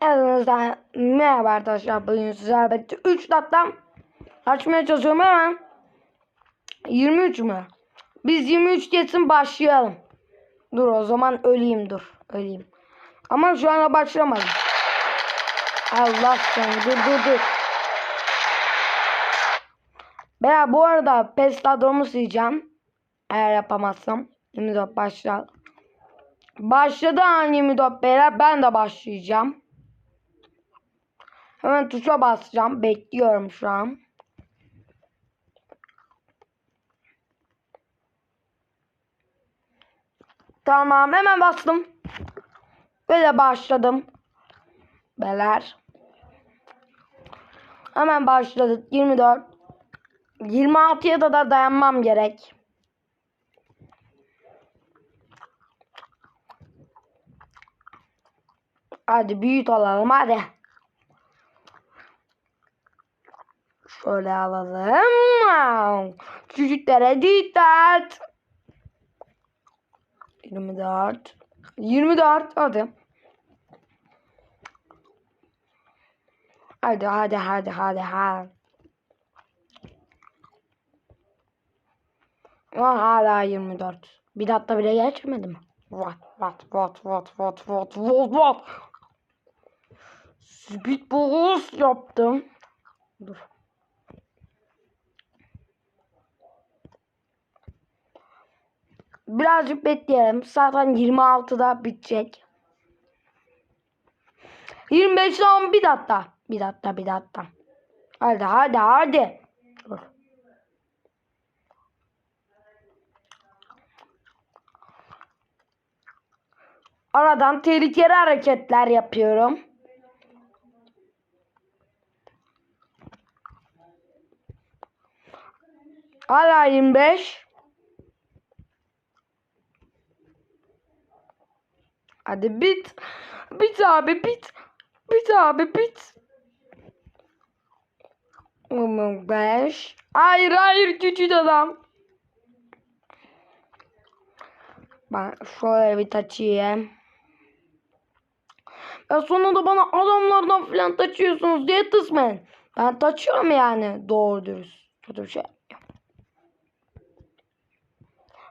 Elinizden merhaba arkadaşlar. Bugün sizlerle birlikte 3 dattan açmaya çalışıyorum hemen. 23 mü? Biz 23 geçsin başlayalım. Dur o zaman öleyim dur. Öleyim. Ama şu anda başlamadım. Allah seni dur dur dur. Ben bu arada pestadromu sileceğim. Eğer yapamazsam. 24 başla. Başladı an 24 beyler. Ben de başlayacağım. Hemen tuşa basacağım. Bekliyorum şu an. Tamam hemen bastım. Böyle başladım. Beler. Hemen başladık. 24. 26'ya da da dayanmam gerek. Hadi büyüt alalım hadi. Şöyle alalım. Çocuklara dikkat. 24. 24 hadi. Hadi hadi hadi hadi hadi. Aa, hala 24. Bir dakika bile geçmedi mi? What what what what what what what what Speed yaptım. Dur. Birazcık bekleyelim. Zaten 26'da bitecek. 25 son bir dakika. Bir dakika bir dakika. Hadi hadi hadi. Dur. Aradan tehlikeli hareketler yapıyorum. Hala 25. Hadi bit. Bit abi bit. Bit abi bit. 5. Hayır hayır küçük adam. Ben şöyle bir taçıyım. Ya sonunda bana adamlardan falan taçıyorsunuz diye kısmen. Ben taçıyorum yani doğru dürüst. Kötü bir şey.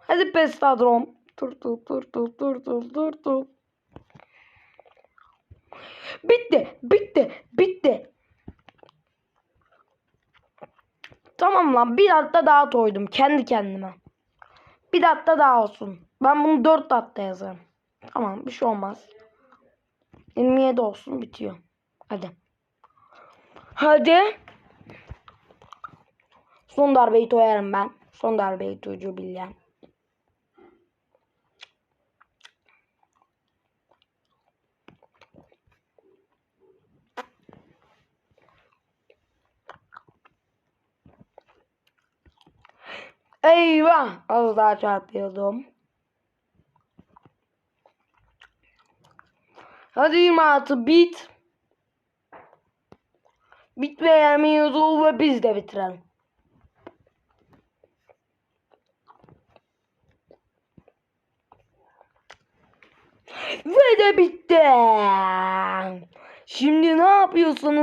Hadi pestadrom. Dur dur dur dur dur dur dur dur. Bitti bitti bitti. Tamam lan bir dakika daha toydum kendi kendime. Bir dakika daha olsun. Ben bunu 4 dakika yazarım. Tamam bir şey olmaz. 27 olsun bitiyor. Hadi. Hadi. Son darbeyi toyarım ben. Son darbeyi toyucu billahi. Eyvah! Az daha çarpıyordum. Hadi 26 bit. Bitmeyen ol ve biz de bitirelim. Ve de bitti. Şimdi ne yapıyorsunuz?